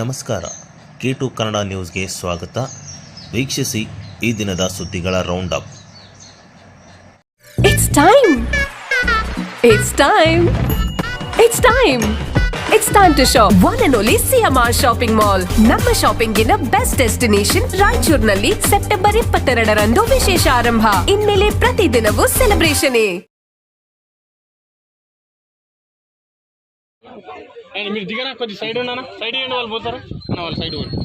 ನಮಸ್ಕಾರ K to Kannada ನ್ಯೂಸ್ಗೆ ಸ್ವಾಗತ ವೀಕ್ಷಿಸಿ ಈ ದಿನದ ಸುದ್ದಿಗಳ round up It's time! It's time! It's time! It's time to shop. One and only CMR shopping mall ನಮ್ಮ ಶಾಪಿಂಗಿನ ಬೆಸ್ಟ್ ಡೆಸ್ಟಿನೇಷನ್ ರಾಯಚೂರಿನಲ್ಲಿ ಸೆಪ್ಟೆಂಬರ್ ಇಪ್ಪತ್ತೆರಡರಂದು ವಿಶೇಷ ಆರಂಭ ಇನ್ಮೇಲೆ ಪ್ರತಿದಿನವೂ ಸೆಲೆಬ್ರೇಷನ್ అండ్ మీరు దిగనా కొద్ది సైడ్ ఉన్నానా సైడ్ ఇవ్వండి వాళ్ళు పోతారా అన్న వాళ్ళు సైడ్ పోండి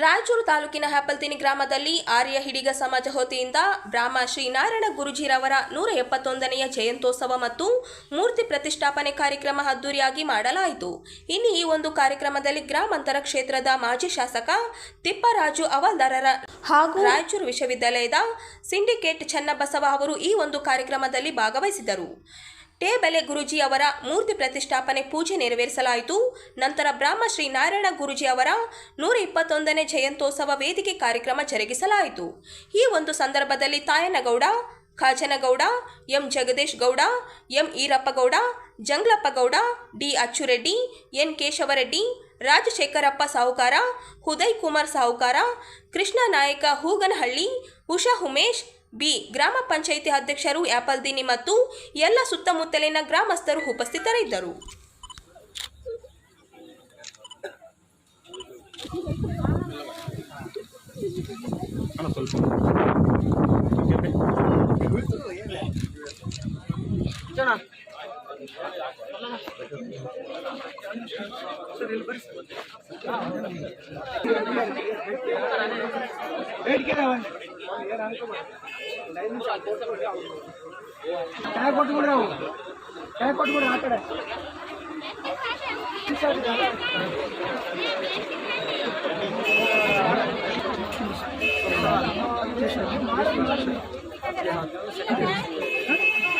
ರಾಯಚೂರು ತಾಲೂಕಿನ ಹ್ಯಾಪಲ್ತಿನಿ ಗ್ರಾಮದಲ್ಲಿ ಆರ್ಯ ಹಿಡಿಗ ಸಮಾಜ ವತಿಯಿಂದ ಬ್ರಾಹ್ಮ ಶ್ರೀ ನಾರಾಯಣ ಗುರುಜಿರವರ ನೂರ ಎಪ್ಪತ್ತೊಂದನೆಯ ಜಯಂತ್ಯೋತ್ಸವ ಮತ್ತು ಮೂರ್ತಿ ಪ್ರತಿಷ್ಠಾಪನೆ ಕಾರ್ಯಕ್ರಮ ಅದ್ದೂರಿಯಾಗಿ ಮಾಡಲಾಯಿತು ಇನ್ನು ಈ ಒಂದು ಕಾರ್ಯಕ್ರಮದಲ್ಲಿ ಗ್ರಾಮಾಂತರ ಕ್ಷೇತ್ರದ ಮಾಜಿ ಶಾಸಕ ತಿಪ್ಪರಾಜು ಅವಲ್ದಾರರ ಹಾಗೂ ರಾಯಚೂರು ವಿಶ್ವವಿದ್ಯಾಲಯದ ಸಿಂಡಿಕೇಟ್ ಚನ್ನಬಸವ ಅವರು ಈ ಒಂದು ಕಾರ್ಯಕ್ರಮದಲ್ಲಿ ಭಾಗವಹಿಸಿದರು ಟೇಬೆಲೆ ಗುರುಜಿ ಅವರ ಮೂರ್ತಿ ಪ್ರತಿಷ್ಠಾಪನೆ ಪೂಜೆ ನೆರವೇರಿಸಲಾಯಿತು. ನಂತರ ಬ್ರಾಹ್ಮ ಶ್ರೀ ನಾರಾಯಣ ಗುರುಜಿ ಅವರ ನೂರ ಇಪ್ಪತ್ತೊಂದನೇ ಜಯಂತೋತ್ಸವ ವೇದಿಕೆ ಕಾರ್ಯಕ್ರಮ ಜರುಗಿಸಲಾಯಿತು. ಈ ಒಂದು ಸಂದರ್ಭದಲ್ಲಿ Tayanagouda, Khajanagouda, M Jagadish Gowda, M Eerappagouda Janglappagouda D Acchureddy, N Keshavareddy, Rajashekharappa Sahukara, Uday Kumar ಸಾಹುಕಾರ, ಕೃಷ್ಣ ನಾಯಕ ಹೂಗನಹಳ್ಳಿ, ಉಷಾ ಉಮೇಶ್ ಬಿ. ಗ್ರಾಮ ಪಂಚಾಯಿತಿ ಅಧ್ಯಕ್ಷರು ಯಾಪಲ್ದಿನಿ ಮತ್ತು ಎಲ್ಲ ಸುತ್ತಮುತ್ತಲಿನ ಗ್ರಾಮಸ್ಥರು ಉಪಸ್ಥಿತರಿದ್ದರು. ಕೆಳಗೆ ಕೊಟ್ಬಿಡ್ರಿ ಅವು ಕೆಳಗೆ ಕೊಟ್ಬಿಡ್ರಿ ಆ ಕಡೆ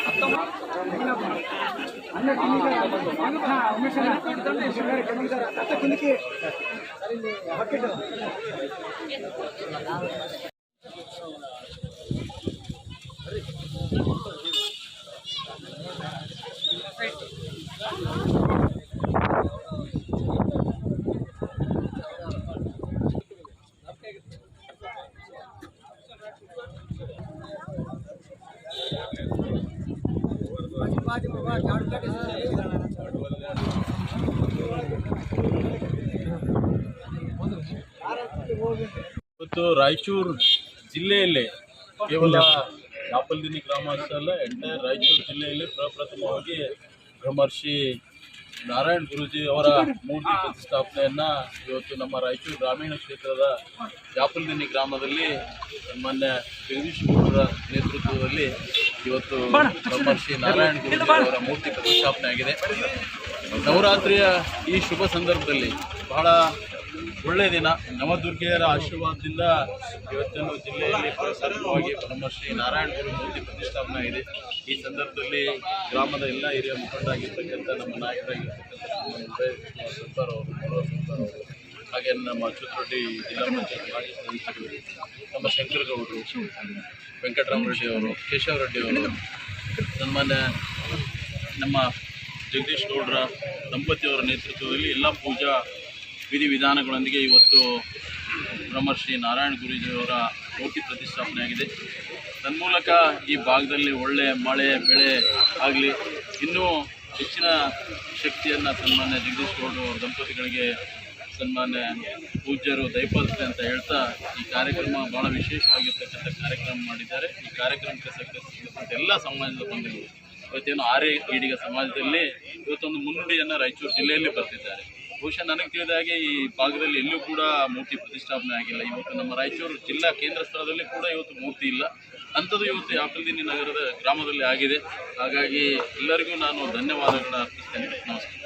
ಅನ್ನ ಕಿನ್ನಿಗೆ ಹಾ ಉಮೇಶ್ ಅತ್ತ ಇವತ್ತು ರಾಯಚೂರು ಜಿಲ್ಲೆಯಲ್ಲೇ ಕೇವಲ ಯಾಪಲ್ದಿನಿ ಗ್ರಾಮ ಅಲ್ಲ ಎಂಟೈರ್ ರಾಯಚೂರು ಜಿಲ್ಲೆಯಲ್ಲಿ ಪ್ರಪ್ರಥಮವಾಗಿ ಬ್ರಹ್ಮರ್ಷಿ ನಾರಾಯಣ್ ಗುರೂಜಿ ಅವರ ಮೂರ್ತಿ ಪ್ರತಿಷ್ಠಾಪನೆಯನ್ನು ಇವತ್ತು ನಮ್ಮ ರಾಯಚೂರು ಗ್ರಾಮೀಣ ಕ್ಷೇತ್ರದ ಯಾಪಲ್ದಿನಿ ಗ್ರಾಮದಲ್ಲಿ ಮಾನ್ಯ ಜಗದೀಶ್ ಗೌಡರ ನೇತೃತ್ವದಲ್ಲಿ ಇವತ್ತು ಬ್ರಹ್ಮರ್ಷಿ ನಾರಾಯಣ್ ಗುರುಜಿ ಅವರ ಮೂರ್ತಿ ಪ್ರತಿಷ್ಠಾಪನೆ ಆಗಿದೆ. ನವರಾತ್ರಿಯ ಈ ಶುಭ ಸಂದರ್ಭದಲ್ಲಿ ಬಹಳ ಒಳ್ಳೆಯ ದಿನ. ನವದುರ್ಗೆಯರ ಆಶೀರ್ವಾದದಿಂದ ಇವತ್ತಿನ ಜಿಲ್ಲೆಯಲ್ಲಿ ಪ್ರಸಾರವಾಗಿ ಬ್ರಹ್ಮಶ್ರೀ ನಾರಾಯಣ ಗುರು ಮೂರ್ತಿ ಪ್ರತಿಷ್ಠಾಪನೆ ಇದೆ ಈ ಸಂದರ್ಭದಲ್ಲಿ ಗ್ರಾಮದ ಎಲ್ಲ ಹಿರಿಯ ಮುಖಂಡರಾಗಿರ್ತಕ್ಕಂಥ ನಮ್ಮ ನಾಯಕರಾಗಿರ್ತಕ್ಕಂಥ ಕುಮಾರ್ ಅವರು, ಹಾಗೆ ನಮ್ಮ ಅಚ್ಯುತ್ ರೆಡ್ಡಿ ಜಿಲ್ಲಾ ಪಂಚಾಯತ್ ಮಾಜಿ ಸದಸ್ಯರು, ನಮ್ಮ ಶಂಕರಗೌಡರು, ವೆಂಕಟರಾಮರೆಡ್ಡಿ ಅವರು ಕೇಶವ ರೆಡ್ಡಿ ಅವರು, ಸನ್ಮಾನ್ಯ ನಮ್ಮ ಜಗದೀಶ್ ಗೌಡರ, ದಂಪತಿಯವರ ನೇತೃತ್ವದಲ್ಲಿ ಎಲ್ಲ ಪೂಜಾ ವಿಧಿವಿಧಾನಗಳೊಂದಿಗೆ ಇವತ್ತು ಬ್ರಹ್ಮಶ್ರೀ ನಾರಾಯಣ ಗುರೂಜಿಯವರ ಮೂರ್ತಿ ಪ್ರತಿಷ್ಠಾಪನೆಯಾಗಿದೆ. ತನ್ಮೂಲಕ ಈ ಭಾಗದಲ್ಲಿ ಒಳ್ಳೆಯ ಮಳೆ, ಬೆಳೆ ಆಗಲಿ, ಇನ್ನೂ ಹೆಚ್ಚಿನ ಶಕ್ತಿಯನ್ನು ಸನ್ಮಾನ್ಯ ಜಗದೀಶ್ ಗೌಡರು ಅವರ ದಂಪತಿಗಳಿಗೆ ಸನ್ಮಾನ್ಯ ಪೂಜ್ಯರು ದಯಪಾಲಿಸ್ತೆ ಅಂತ ಹೇಳ್ತಾ ಈ ಕಾರ್ಯಕ್ರಮ ಭಾಳ ವಿಶೇಷವಾಗಿರ್ತಕ್ಕಂಥ ಕಾರ್ಯಕ್ರಮ ಮಾಡಿದ್ದಾರೆ. ಈ ಕಾರ್ಯಕ್ರಮಕ್ಕೆ ಸಹಕರಿಸಿದಂಥ ಎಲ್ಲ ಸಮಾಜದ ಬಂಧುಗಳು, ಇವತ್ತೇನು ಆರ್ಯ ಈಡಿಗ ಸಮಾಜದಲ್ಲಿ ಇವತ್ತೊಂದು ಮುನ್ನುಡಿಯನ್ನು ರಾಯಚೂರು ಜಿಲ್ಲೆಯಲ್ಲಿ ಬರ್ತಿದ್ದಾರೆ. ಬಹುಶಃ ನನಗೆ ತಿಳಿದ ಹಾಗೆ ಈ ಭಾಗದಲ್ಲಿ ಎಲ್ಲೂ ಕೂಡ ಮೂರ್ತಿ ಪ್ರತಿಷ್ಠಾಪನೆ ಆಗಿಲ್ಲ ಇವತ್ತು ನಮ್ಮ ರಾಯಚೂರು ಜಿಲ್ಲಾ ಕೇಂದ್ರ ಸ್ಥಳದಲ್ಲಿ ಕೂಡ ಇವತ್ತು ಮೂರ್ತಿ ಇಲ್ಲ ಅಂಥದ್ದು ಇವತ್ತು ಯಾಕಲ್ದಿನಿ ನಗರದ ಗ್ರಾಮದಲ್ಲಿ ಆಗಿದೆ ಹಾಗಾಗಿ ಎಲ್ಲರಿಗೂ ನಾನು ಧನ್ಯವಾದಗಳನ್ನು ಅರ್ಪಿಸ್ತೇನೆ ನಮಸ್ಕಾರ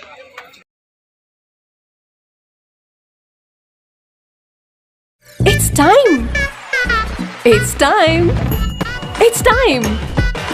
It's time! It's time! It's time!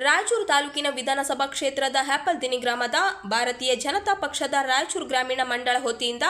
Raichur ತಾಲೂಕಿನ ವಿಧಾನಸಭಾ ಕ್ಷೇತ್ರದ ಹ್ಯಾಪಲ್ದಿನಿ ಗ್ರಾಮದ ಭಾರತೀಯ ಜನತಾ ಪಕ್ಷದ ರಾಯಚೂರು ಗ್ರಾಮೀಣ ಮಂಡಳ ಹೊತಿಯಿಂದ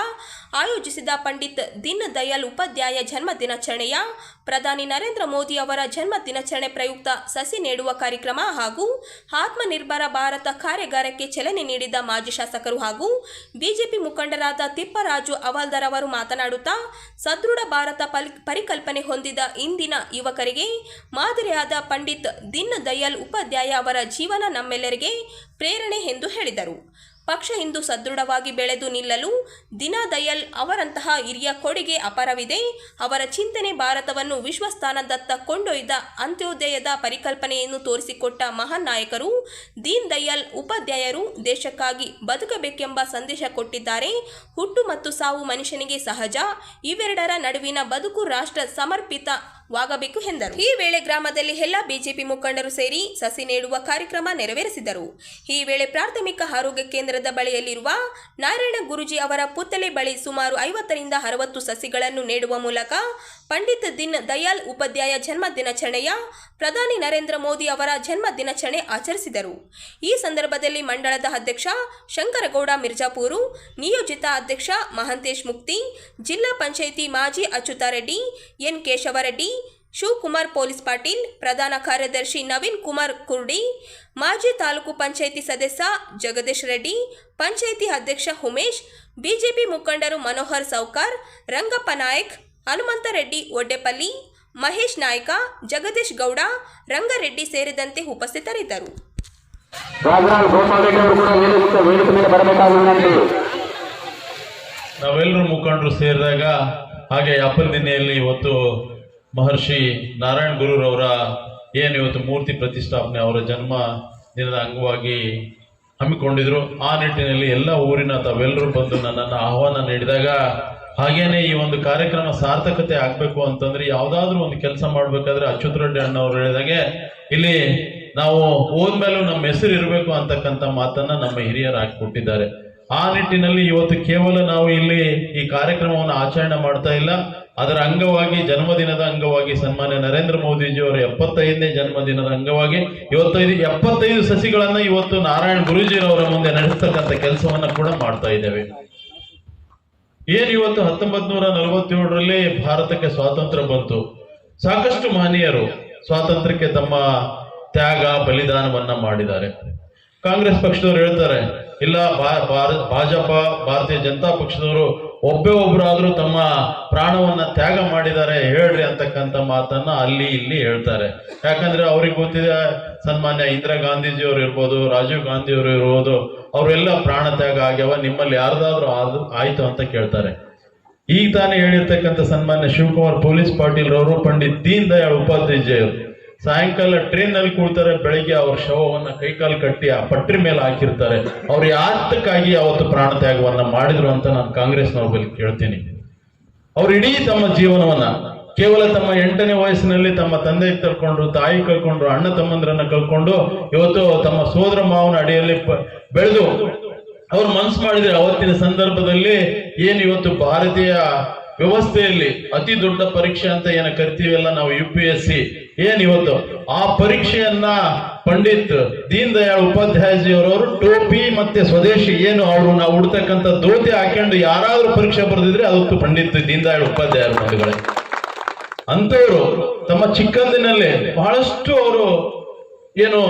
ಆಯೋಜಿಸಿದ ಪಂಡಿತ್ ದೀನ್ ದಯಾಳ್ ಉಪಾಧ್ಯಾಯ ಜನ್ಮ ದಿನಾಚರಣೆಯ ಪ್ರಧಾನಿ ನರೇಂದ್ರ ಮೋದಿ ಅವರ ಜನ್ಮ ದಿನಾಚರಣೆ ಪ್ರಯುಕ್ತ ಸಸಿ ನೆಡುವ ಕಾರ್ಯಕ್ರಮ ಹಾಗೂ ಆತ್ಮನಿರ್ಭರ ಭಾರತ ಕಾರ್ಯಾಗಾರಕ್ಕೆ ಚಲನೆ ನೀಡಿದ ಮಾಜಿ ಶಾಸಕರು ಹಾಗೂ ಬಿಜೆಪಿ ಮುಖಂಡರಾದ ತಿಪ್ಪರಾಜು ಅವಲ್ದರ್ ಅವರು ಮಾತನಾಡುತ್ತಾ, ಸದೃಢ ಭಾರತ ಪರಿಕಲ್ಪನೆ ಹೊಂದಿದ ಇಂದಿನ ಯುವಕರಿಗೆ ಮಾದರಿಯಾದ ಪಂಡಿತ್ ದೀನ್ ದಯಾಳ್ ಉಪಾಧ್ಯಾಯ ಅವರ ಜೀವನ ನಮ್ಮೆಲ್ಲರಿಗೆ ಪ್ರೇರಣೆ ಎಂದು ಹೇಳಿದರು. ಪಕ್ಷ ಇಂದು ಸದೃಢವಾಗಿ ಬೆಳೆದು ನಿಲ್ಲಲು ದಿನದಯಲ್ ಅವರಂತಹ ಹಿರಿಯ ಕೊಡುಗೆ ಅಪರವಿದೆ. ಅವರ ಚಿಂತನೆ ಭಾರತವನ್ನು ವಿಶ್ವಸ್ಥಾನದತ್ತ ಕೊಂಡೊಯ್ದ ಅಂತ್ಯೋದಯದ ಪರಿಕಲ್ಪನೆಯನ್ನು ತೋರಿಸಿಕೊಟ್ಟ ಮಹಾನ್ ನಾಯಕರು ದೀನ್ ದಯಾಲ್ ಉಪಾಧ್ಯಾಯರು ದೇಶಕ್ಕಾಗಿ ಬದುಕಬೇಕೆಂಬ ಸಂದೇಶ ಕೊಟ್ಟಿದ್ದಾರೆ. ಹುಟ್ಟು ಮತ್ತು ಸಾವು ಮನುಷ್ಯನಿಗೆ ಸಹಜ. ಇವೆರಡರ ನಡುವಿನ ಬದುಕು ರಾಷ್ಟ್ರ ಸಮರ್ಪಿತವಾಗಬೇಕು ಎಂದರು. ಈ ವೇಳೆ ಗ್ರಾಮದಲ್ಲಿ ಎಲ್ಲ ಬಿಜೆಪಿ ಮುಖಂಡರು ಸೇರಿ ಸಸಿ ನೆಡುವ ಕಾರ್ಯಕ್ರಮ ನೆರವೇರಿಸಿದರು. ಈ ವೇಳೆ ಪ್ರಾಥಮಿಕ ಆರೋಗ್ಯ ಕೇಂದ್ರದ ಬಳಿಯಲ್ಲಿರುವ ನಾರಾಯಣ ಗುರುಜಿ ಅವರ ಪುತ್ತಲೆ ಬಳಿ ಸುಮಾರು ಐವತ್ತರಿಂದ ಅರವತ್ತು ಸಸಿಗಳನ್ನು ನೆಡುವ ಮೂಲಕ ಪಂಡಿತ್ ದೀನ್ ದಯಾಳ್ ಉಪಾಧ್ಯಾಯ ಜನ್ಮ ದಿನಾಚರಣೆಯ ಪ್ರಧಾನಿ ನರೇಂದ್ರ ಮೋದಿ ಅವರ ಜನ್ಮ ದಿನಾಚರಣೆ ಆಚರಿಸಿದರು. ಈ ಸಂದರ್ಭದಲ್ಲಿ ಮಂಡಳದ ಅಧ್ಯಕ್ಷ ಶಂಕರಗೌಡ ಮಿರ್ಜಾಪೂರು, ನಿಯೋಜಿತ ಅಧ್ಯಕ್ಷ ಮಹಂತೇಶ್ ಮುಕ್ತಿ, ಜಿಲ್ಲಾ ಪಂಚಾಯಿತಿ ಮಾಜಿ ಅಚ್ಯುತಾರೆಡ್ಡಿ ಎನ್ ಕೇಶವರೆಡ್ಡಿ, ಶಿವಕುಮಾರ್ ಪೊಲೀಸ್ ಪಾಟೀಲ್, ಪ್ರಧಾನ ಕಾರ್ಯದರ್ಶಿ ನವೀನ್ ಕುಮಾರ್ ಕುರ್ಡಿ, ಮಾಜಿ ತಾಲೂಕು ಪಂಚಾಯಿತಿ ಸದಸ್ಯ ಜಗದೀಶ್ ರೆಡ್ಡಿ, ಪಂಚಾಯಿತಿ ಅಧ್ಯಕ್ಷ ಉಮೇಶ್, ಬಿಜೆಪಿ ಮುಖಂಡರು ಮನೋಹರ್ ಸೌಕಾರ್, ರಂಗಪ್ಪ ನಾಯಕ್ ಹನುಮಂತ ರೆಡ್ಡಿ ಒಡ್ಡೆಪಲ್ಲಿ ಮಹೇಶ್ ನಾಯ್ಕ ಜಗದೀಶ್ ಗೌಡ ರಂಗರೆಡ್ಡಿ ಸೇರಿದಂತೆ ಉಪಸ್ಥಿತರಿದ್ದರು. ನಾವೆಲ್ಲರೂ ಮುಖಂಡರು ಸೇರಿದಾಗ ಹಾಗೆ ಅಪ್ಪಲ್ದಿನೆಯಲ್ಲಿ ಇವತ್ತು ಮಹರ್ಷಿ ನಾರಾಯಣ ಗುರುರವರ ಏನು ಇವತ್ತು ಮೂರ್ತಿ ಪ್ರತಿಷ್ಠಾಪನೆ ಅವರ ಜನ್ಮ ದಿನದ ಅಂಗವಾಗಿ ಹಮ್ಮಿಕೊಂಡಿದ್ರು. ಆ ನಿಟ್ಟಿನಲ್ಲಿ ಎಲ್ಲ ಊರಿನ ತಾವೆಲ್ಲರೂ ಬಂದು ನನ್ನನ್ನು ಆಹ್ವಾನ ನೀಡಿದಾಗ ಹಾಗೇನೆ ಈ ಒಂದು ಕಾರ್ಯಕ್ರಮ ಸಾರ್ಥಕತೆ ಆಗ್ಬೇಕು ಅಂತಂದ್ರೆ ಯಾವ್ದಾದ್ರು ಒಂದು ಕೆಲಸ ಮಾಡ್ಬೇಕಾದ್ರೆ ಅಚ್ಯುತ್ ರೆಡ್ಡಿ ಅಣ್ಣವ್ರು ಹೇಳಿದಾಗೆ, ಇಲ್ಲಿ ನಾವು ಹೋದ್ಮೇಲೂ ನಮ್ಮ ಹೆಸರು ಇರಬೇಕು ಅಂತಕ್ಕಂಥ ಮಾತನ್ನ ನಮ್ಮ ಹಿರಿಯರು ಹಾಕಿಕೊಟ್ಟಿದ್ದಾರೆ. ಆ ನಿಟ್ಟಿನಲ್ಲಿ ಇವತ್ತು ಕೇವಲ ನಾವು ಇಲ್ಲಿ ಈ ಕಾರ್ಯಕ್ರಮವನ್ನು ಆಚರಣೆ ಮಾಡ್ತಾ ಇಲ್ಲ. ಅದರ ಅಂಗವಾಗಿ, ಜನ್ಮದಿನದ ಅಂಗವಾಗಿ ಸನ್ಮಾನ್ಯ ನರೇಂದ್ರ ಮೋದಿಜಿ ಅವರ ಎಪ್ಪತ್ತೈದನೇ ಜನ್ಮದಿನದ ಅಂಗವಾಗಿ ಇವತ್ತೈದು, ಎಪ್ಪತ್ತೈದು ಸಸಿಗಳನ್ನ ಇವತ್ತು ನಾರಾಯಣ್ ಗುರೂಜಿರವರ ಮುಂದೆ ನಡೆಸ್ತಕ್ಕಂಥ ಕೆಲಸವನ್ನ ಕೂಡ ಮಾಡ್ತಾ ಇದ್ದೇವೆ. ಏನ್ ಇವತ್ತು ಹತ್ತೊಂಬತ್ ನೂರ ನಲವತ್ತೇಳರಲ್ಲಿ ಭಾರತಕ್ಕೆ ಸ್ವಾತಂತ್ರ್ಯ ಬಂತು? ಸಾಕಷ್ಟು ಮಹನೀಯರು ಸ್ವಾತಂತ್ರ್ಯಕ್ಕೆ ತಮ್ಮ ತ್ಯಾಗ, ಬಲಿದಾನವನ್ನ ಮಾಡಿದ್ದಾರೆ. ಕಾಂಗ್ರೆಸ್ ಪಕ್ಷದವರು ಹೇಳ್ತಾರೆ, ಇಲ್ಲ, ಭಾರತ ಭಾರ- ಭಾಜಪ, ಭಾರತೀಯ ಜನತಾ ಪಕ್ಷದವರು ಒಬ್ಬೇ ಒಬ್ಬರಾದರೂ ತಮ್ಮ ಪ್ರಾಣವನ್ನ ತ್ಯಾಗ ಮಾಡಿದ್ದಾರೆ, ಹೇಳ್ರಿ ಅಂತಕ್ಕಂಥ ಮಾತನ್ನ ಅಲ್ಲಿ ಇಲ್ಲಿ ಹೇಳ್ತಾರೆ. ಯಾಕಂದ್ರೆ ಅವ್ರಿಗೆ ಗೊತ್ತಿದೆ, ಸನ್ಮಾನ್ಯ ಇಂದಿರಾ ಗಾಂಧೀಜಿ ಅವರು ಇರ್ಬೋದು, ರಾಜೀವ್ ಗಾಂಧಿ ಅವರು ಇರ್ಬೋದು, ಅವರೆಲ್ಲ ಪ್ರಾಣ ತ್ಯಾಗ ಆಗ್ಯಾವ, ನಿಮ್ಮಲ್ಲಿ ಯಾರ್ದಾದ್ರೂ ಆದ್ರು ಆಯ್ತು ಅಂತ ಕೇಳ್ತಾರೆ. ಈಗ ತಾನೇ ಹೇಳಿರ್ತಕ್ಕಂಥ ಸನ್ಮಾನ್ಯ ಶಿವಕುಮಾರ್ ಪೊಲೀಸ್ ಪಾಟೀಲ್ ರವರು ಪಂಡಿತ್ ದೀನ್ ದಯಾಳ್ ಉಪಾಧ್ಯಾಯರು ಸಾಯಂಕಾಲ ಟ್ರೈನ್ನಲ್ಲಿ ಕೂಡ್ತಾರೆ ಬೆಳಿಗ್ಗೆ ಅವ್ರ ಶವವನ್ನ ಕೈಕಾಲು ಕಟ್ಟಿ ಆ ಪಟ್ರಿ ಮೇಲೆ ಹಾಕಿರ್ತಾರೆ. ಅವ್ರು ಯಾತಕ್ಕಾಗಿ ಅವತ್ತು ಪ್ರಾಣ ತ್ಯಾಗವನ್ನ ಮಾಡಿದ್ರು ಅಂತ ನಾನು ಕಾಂಗ್ರೆಸ್ ನವರಲ್ಲಿ ಕೇಳ್ತೀನಿ. ಅವ್ರು ಇಡೀ ತಮ್ಮ ಜೀವನವನ್ನ, ಕೇವಲ ತಮ್ಮ ಎಂಟನೇ ವಯಸ್ಸಿನಲ್ಲಿ ತಮ್ಮ ತಂದೆ ಕಳ್ಕೊಂಡ್ರು ತಾಯಿ ಕಳ್ಕೊಂಡ್ರು ಅಣ್ಣ ತಮ್ಮಂದ್ರನ್ನ ಕಳ್ಕೊಂಡು ಇವತ್ತು ತಮ್ಮ ಸೋದರ ಮಾವನ ಅಡಿಯಲ್ಲಿ ಬೆಳೆದು ಅವ್ರು ಮನ್ಸು ಮಾಡಿದ್ರೆ ಅವತ್ತಿನ ಸಂದರ್ಭದಲ್ಲಿ ಏನ್ ಇವತ್ತು ಭಾರತೀಯ ವ್ಯವಸ್ಥೆಯಲ್ಲಿ ಅತಿ ದೊಡ್ಡ ಪರೀಕ್ಷೆ ಅಂತ ಏನ ಕರಿತೀವಲ್ಲ ನಾವು ಯು ಪಿ ಎಸ್ ಸಿ ಏನ್ ಇವತ್ತು? ಆ ಪರೀಕ್ಷೆಯನ್ನ ಪಂಡಿತ್ ದೀನ್ ದಯಾಳ್ ಉಪಾಧ್ಯಾಯಜಿ ಅವರವರು ಟೋಪಿ ಮತ್ತೆ ಸ್ವದೇಶಿ ಏನು ಅವರು ನಾವು ಉಡ್ತಕ್ಕಂಥ ಧೋತಿ ಹಾಕೊಂಡು ಯಾರಾದ್ರೂ ಪರೀಕ್ಷೆ ಬರೆದಿದ್ರೆ ಅದೊತ್ತು ಪಂಡಿತ್ ದೀನ್ ದಯಾಳ್ ಉಪಾಧ್ಯಾಯರು ಬಂಧುಗಳೇ. ಅಂತವರು ತಮ್ಮ ಚಿಕ್ಕಂದಿನಲ್ಲಿ ಬಹಳಷ್ಟು ಅವರು ಏನು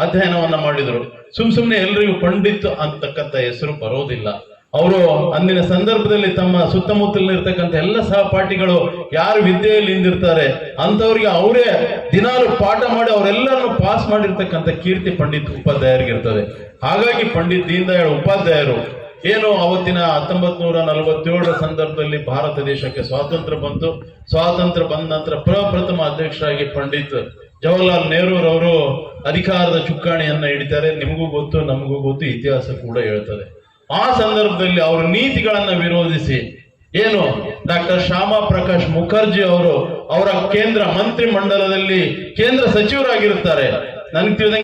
ಅಧ್ಯಯನವನ್ನ ಮಾಡಿದ್ರು. ಸುಮ್ ಸುಮ್ನೆ ಎಲ್ರಿಗೂ ಪಂಡಿತ್ ಅಂತಕ್ಕಂಥ ಹೆಸರು ಬರೋದಿಲ್ಲ. ಅವರು ಅಂದಿನ ಸಂದರ್ಭದಲ್ಲಿ ತಮ್ಮ ಸುತ್ತಮುತ್ತಲಿರ್ತಕ್ಕಂಥ ಎಲ್ಲ ಸಹಪಾಠಿಗಳು ಯಾರು ವಿದ್ಯೆಯಲ್ಲಿ ಹಿಂದಿರ್ತಾರೆ ಅಂಥವ್ರಿಗೆ ಅವರೇ ದಿನಾಲು ಪಾಠ ಮಾಡಿ ಅವರೆಲ್ಲರನ್ನು ಪಾಸ್ ಮಾಡಿರ್ತಕ್ಕಂಥ ಕೀರ್ತಿ ಪಂಡಿತ್ ಉಪಾಧ್ಯಾಯರಿಗಿರ್ತದೆ. ಹಾಗಾಗಿ ಪಂಡಿತ್ ದೀನ್ ದಯಾಳ್ ಉಪಾಧ್ಯಾಯರು ಏನು ಅವತ್ತಿನ ಹತ್ತೊಂಬತ್ ನೂರ ನಲವತ್ತೇಳರ ಸಂದರ್ಭದಲ್ಲಿ ಭಾರತ ದೇಶಕ್ಕೆ ಸ್ವಾತಂತ್ರ್ಯ ಬಂತು. ಸ್ವಾತಂತ್ರ್ಯ ಬಂದ ನಂತರ ಪ್ರಪ್ರಥಮ ಅಧ್ಯಕ್ಷರಾಗಿ ಪಂಡಿತ್ ಜವಾಹರ್ಲಾಲ್ ನೆಹರೂರವರು ಅಧಿಕಾರದ ಚುಕ್ಕಾಣಿಯನ್ನ ಹಿಡಿತಾರೆ. ನಿಮಗೂ ಗೊತ್ತು, ನಮಗೂ ಗೊತ್ತು, ಇತಿಹಾಸ ಕೂಡ ಹೇಳ್ತದೆ ಆ ಸಂದರ್ಭದಲ್ಲಿ ಅವರ ನೀತಿಗಳನ್ನು ವಿರೋಧಿಸಿ ಏನು ಡಾಕ್ಟರ್ ಶ್ಯಾಮಾ ಪ್ರಕಾಶ್ ಮುಖರ್ಜಿ ಅವರು ಅವರ ಕೇಂದ್ರ ಮಂತ್ರಿ ಮಂಡಲದಲ್ಲಿ ಕೇಂದ್ರ ಸಚಿವರಾಗಿರುತ್ತಾರೆ ನನಗೆ ತಿಳಿದಂಗೆ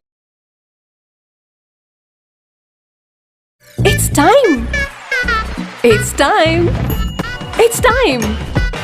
It's time. It's time. It's time.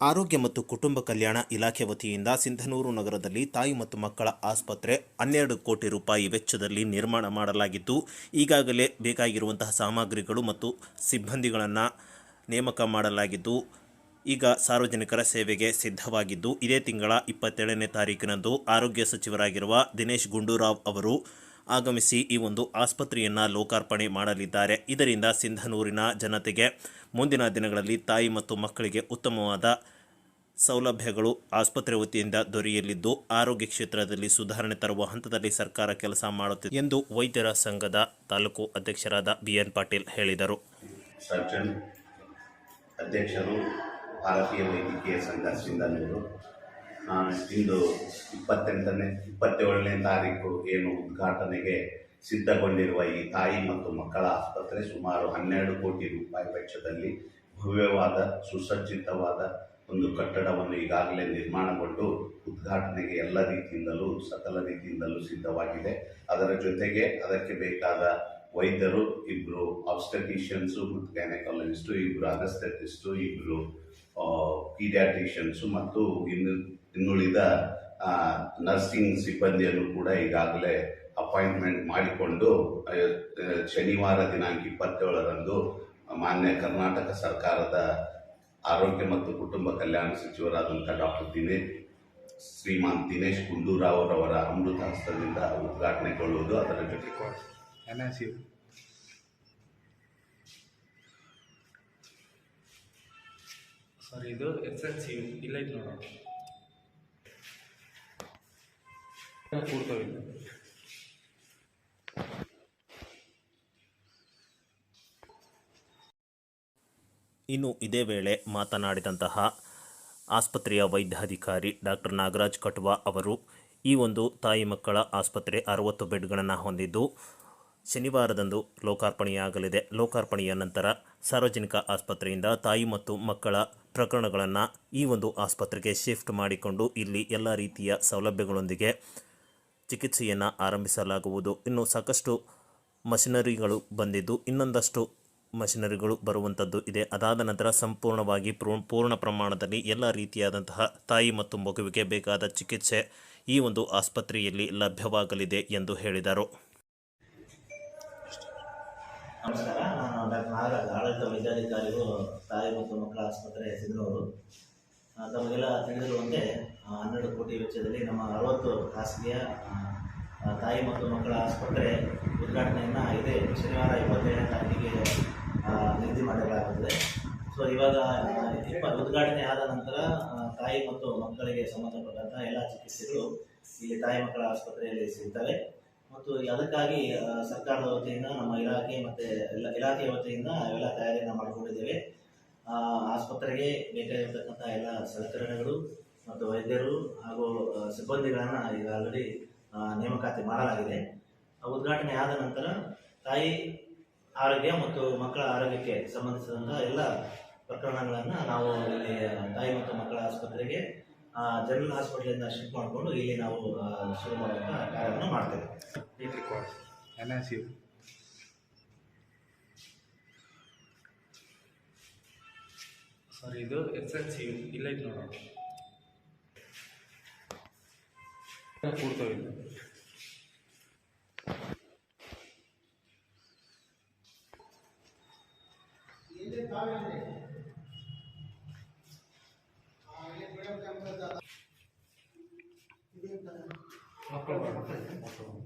ಆರೋಗ್ಯ ಮತ್ತು ಕುಟುಂಬ ಕಲ್ಯಾಣ ಇಲಾಖೆ ವತಿಯಿಂದ ಸಿಂಧನೂರು ನಗರದಲ್ಲಿ ತಾಯಿ ಮತ್ತು ಮಕ್ಕಳ ಆಸ್ಪತ್ರೆ ಹನ್ನೆರಡು ಕೋಟಿ ರೂಪಾಯಿ ವೆಚ್ಚದಲ್ಲಿ ನಿರ್ಮಾಣ ಮಾಡಲಾಗಿದ್ದು, ಈಗಾಗಲೇ ಬೇಕಾಗಿರುವಂತಹ ಸಾಮಗ್ರಿಗಳು ಮತ್ತು ಸಿಬ್ಬಂದಿಗಳನ್ನು ನೇಮಕ ಮಾಡಲಾಗಿದ್ದು, ಈಗ ಸಾರ್ವಜನಿಕರ ಸೇವೆಗೆ ಸಿದ್ಧವಾಗಿದ್ದು, ಇದೇ ತಿಂಗಳ ಇಪ್ಪತ್ತೇಳನೇ ತಾರೀಕಿನಂದು ಆರೋಗ್ಯ ಸಚಿವರಾಗಿರುವ ದಿನೇಶ್ ಗುಂಡೂರಾವ್ ಅವರು ಆಗಮಿಸಿ ಈ ಒಂದು ಆಸ್ಪತ್ರೆಯನ್ನು ಲೋಕಾರ್ಪಣೆ ಮಾಡಲಿದ್ದಾರೆ. ಇದರಿಂದ ಸಿಂಧನೂರಿನ ಜನತೆಗೆ ಮುಂದಿನ ದಿನಗಳಲ್ಲಿ ತಾಯಿ ಮತ್ತು ಮಕ್ಕಳಿಗೆ ಉತ್ತಮವಾದ ಸೌಲಭ್ಯಗಳು ಆಸ್ಪತ್ರೆ ವತಿಯಿಂದ ದೊರೆಯಲಿದ್ದು, ಆರೋಗ್ಯ ಕ್ಷೇತ್ರದಲ್ಲಿ ಸುಧಾರಣೆ ತರುವ ಹಂತದಲ್ಲಿ ಸರ್ಕಾರ ಕೆಲಸ ಮಾಡುತ್ತಿದೆ ಎಂದು ವೈದ್ಯರ ಸಂಘದ ತಾಲೂಕು ಅಧ್ಯಕ್ಷರಾದ ಬಿಎನ್ ಪಾಟೀಲ್ ಹೇಳಿದರು. ಅಧ್ಯಕ್ಷರು ಭಾರತೀಯ ವೈದ್ಯಕೀಯ ಸಂಘ ಸಿಂಧನೂರು ಇಂದು ಇಪ್ಪತ್ತೆಂಟನೇ, ಇಪ್ಪತ್ತೇಳನೇ ತಾರೀಕು ಏನು ಉದ್ಘಾಟನೆಗೆ ಸಿದ್ಧಗೊಂಡಿರುವ ಈ ತಾಯಿ ಮತ್ತು ಮಕ್ಕಳ ಆಸ್ಪತ್ರೆ ಸುಮಾರು ಹನ್ನೆರಡು ಕೋಟಿ ರೂಪಾಯಿ ವೆಚ್ಚದಲ್ಲಿ ಭವ್ಯವಾದ, ಸುಸಜ್ಜಿತವಾದ ಒಂದು ಕಟ್ಟಡವನ್ನು ಈಗಾಗಲೇ ನಿರ್ಮಾಣಗೊಂಡು ಉದ್ಘಾಟನೆಗೆ ಎಲ್ಲ ರೀತಿಯಿಂದಲೂ, ಸಕಲ ರೀತಿಯಿಂದಲೂ ಸಿದ್ಧವಾಗಿದೆ. ಅದರ ಜೊತೆಗೆ ಅದಕ್ಕೆ ಬೇಕಾದ ವೈದ್ಯರು ಇಬ್ಬರು ಆಬ್ಸ್ಟೆಟಿಷಿಯನ್ಸು ಮತ್ತು ಗೈನಕಾಲಜಿಸ್ಟು ಇಬ್ಬರು ಅನಸ್ಥೆಟಿಸ್ಟು ಇಬ್ಬರು ಪೀಡಿಯಾಟ್ರಿಷಿಯನ್ಸು ಮತ್ತು ಇನ್ನು ಇನ್ನುಳಿದ ನರ್ಸಿಂಗ್ ಸಿಬ್ಬಂದಿಯನ್ನು ಕೂಡ ಈಗಾಗಲೇ ಅಪಾಯಿಂಟ್ಮೆಂಟ್ ಮಾಡಿಕೊಂಡು ಶನಿವಾರ ದಿನಾಂಕ ಇಪ್ಪತ್ತೇಳರಂದು ಮಾನ್ಯ ಕರ್ನಾಟಕ ಸರ್ಕಾರದ ಆರೋಗ್ಯ ಮತ್ತು ಕುಟುಂಬ ಕಲ್ಯಾಣ ಸಚಿವರಾದಂಥ ಡಾಕ್ಟರ್ ದಿನೇಶ್ ಶ್ರೀಮಾನ್ ದಿನೇಶ್ ಗುಂಡೂರಾವ್ ಅವರ ಅಮೃತ ಹಸ್ತದಿಂದ ಉದ್ಘಾಟನೆಗೊಳ್ಳುವುದು ಅದರ ಜೊತೆ ಸರ್ ಇದು ಎಕ್ಸ್ಪೆನ್ಸಿವ್ ಇಲ್ಲ ಇದು ನೋಡೋಣ. ಇನ್ನು ಇದೇ ವೇಳೆ ಮಾತನಾಡಿದಂತಹ ಆಸ್ಪತ್ರೆಯ ವೈದ್ಯಾಧಿಕಾರಿ ಡಾಕ್ಟರ್ ನಾಗರಾಜ್ ಕಟ್ವಾ ಅವರು, ಈ ಒಂದು ತಾಯಿ ಮಕ್ಕಳ ಆಸ್ಪತ್ರೆ ಅರವತ್ತು ಬೆಡ್ಗಳನ್ನು ಹೊಂದಿದ್ದು ಶನಿವಾರದಂದು ಲೋಕಾರ್ಪಣೆಯಾಗಲಿದೆ. ಲೋಕಾರ್ಪಣೆಯ ನಂತರ ಸಾರ್ವಜನಿಕ ಆಸ್ಪತ್ರೆಯಿಂದ ತಾಯಿ ಮತ್ತು ಮಕ್ಕಳ ಪ್ರಕರಣಗಳನ್ನು ಈ ಒಂದು ಆಸ್ಪತ್ರೆಗೆ ಶಿಫ್ಟ್ ಮಾಡಿಕೊಂಡು ಇಲ್ಲಿ ಎಲ್ಲ ರೀತಿಯ ಸೌಲಭ್ಯಗಳೊಂದಿಗೆ ಚಿಕಿತ್ಸೆಯನ್ನು ಆರಂಭಿಸಲಾಗುವುದು. ಇನ್ನು ಸಾಕಷ್ಟು ಮಷಿನರಿಗಳು ಬಂದಿದ್ದು ಇನ್ನೊಂದಷ್ಟು ಮಷಿನರಿಗಳು ಬರುವಂಥದ್ದು ಇದೆ. ಅದಾದ ನಂತರ ಸಂಪೂರ್ಣವಾಗಿ ಪೂರ್ಣ ಪ್ರಮಾಣದಲ್ಲಿ ಎಲ್ಲ ರೀತಿಯಾದಂತಹ ತಾಯಿ ಮತ್ತು ಮಗುವಿಗೆ ಬೇಕಾದ ಚಿಕಿತ್ಸೆ ಈ ಒಂದು ಆಸ್ಪತ್ರೆಯಲ್ಲಿ ಲಭ್ಯವಾಗಲಿದೆ ಎಂದು ಹೇಳಿದರು. ನಮಸ್ಕಾರ. ನಾನು ಡಾಕ್ಟರ್ ನಾಗರಾಜ್ ಆಡಳಿತ ವೈದ್ಯಾಧಿಕಾರಿಗಳು ತಾಯಿ ಮತ್ತು ಮಕ್ಕಳ ಆಸ್ಪತ್ರೆ ಹೆಸರು ಆ, ತಮಗೆಲ್ಲ ತಿಳಿದಿರುವಂತೆ ಹನ್ನೆರಡು ಕೋಟಿ ವೆಚ್ಚದಲ್ಲಿ ನಮ್ಮ ಅರವತ್ತು ಆ, ತಾಯಿ ಮತ್ತು ಮಕ್ಕಳ ಆಸ್ಪತ್ರೆ ಉದ್ಘಾಟನೆಯನ್ನು ಇದೇ. ಶನಿವಾರ ಇಪ್ಪತ್ತೇಳನೇ ತಾರೀಕಿಗೆ ನಿಗದಿ ಮಾಡಲಾಗುತ್ತದೆ. ಸೊ ಇವಾಗ ಇಪ್ಪ ಉದ್ಘಾಟನೆ ಆದ ನಂತರ ತಾಯಿ ಮತ್ತು ಮಕ್ಕಳಿಗೆ ಸಂಬಂಧಪಟ್ಟಂತಹ ಎಲ್ಲ ಚಿಕಿತ್ಸೆಗಳು ಇಲ್ಲಿ ತಾಯಿ ಮಕ್ಕಳ ಆಸ್ಪತ್ರೆಯಲ್ಲಿ ಸಿಗ್ತವೆ. ಮತ್ತು ಅದಕ್ಕಾಗಿ ಸರ್ಕಾರದ ವತಿಯಿಂದ ನಮ್ಮ ಇಲಾಖೆ ಮತ್ತು ಎಲ್ಲ ಇಲಾಖೆಯ ವತಿಯಿಂದ ಎಲ್ಲ ತಯಾರಿಯನ್ನು ಮಾಡಿಕೊಂಡಿದ್ದೇವೆ. ಆಸ್ಪತ್ರೆಗೆ ಬೇಕಾಗಿರ್ತಕ್ಕಂಥ ಎಲ್ಲ ಸಲಕರಣೆಗಳು ಮತ್ತು ವೈದ್ಯರು ಹಾಗೂ ಸಿಬ್ಬಂದಿಗಳನ್ನು ಈಗ ಆಲ್ರೆಡಿ ನೇಮಕಾತಿ ಮಾಡಲಾಗಿದೆ. ಉದ್ಘಾಟನೆ ಆದ ನಂತರ ತಾಯಿ ಆರೋಗ್ಯ ಮತ್ತು ಮಕ್ಕಳ ಆರೋಗ್ಯಕ್ಕೆ ಸಂಬಂಧಿಸಿದಂತಹ ಎಲ್ಲ ಪ್ರಕರಣಗಳನ್ನು ನಾವು ಇಲ್ಲಿ ತಾಯಿ ಮತ್ತು ಮಕ್ಕಳ ಆಸ್ಪತ್ರೆಗೆ ಜನರಲ್ ಹಾಸ್ಪಿಟಲಿಂದ ಶಿಫ್ಟ್ ಮಾಡಿಕೊಂಡು ಇಲ್ಲಿ ನಾವು ಶುರು ಮಾಡುವಂಥ ಕಾರ್ಯವನ್ನು ಮಾಡ್ತೇವೆ. ಸರ್ ಇದು ಎಕ್ಸ್ಪೆನ್ಸಿವ್ ಇಲ್ಲ ಐತೆ ನೋಡೋಣ. ಕೂಡ್ತಾವಿಲ್ಲ ಮಕ್ಕಳು ಮಕ್ಕಳು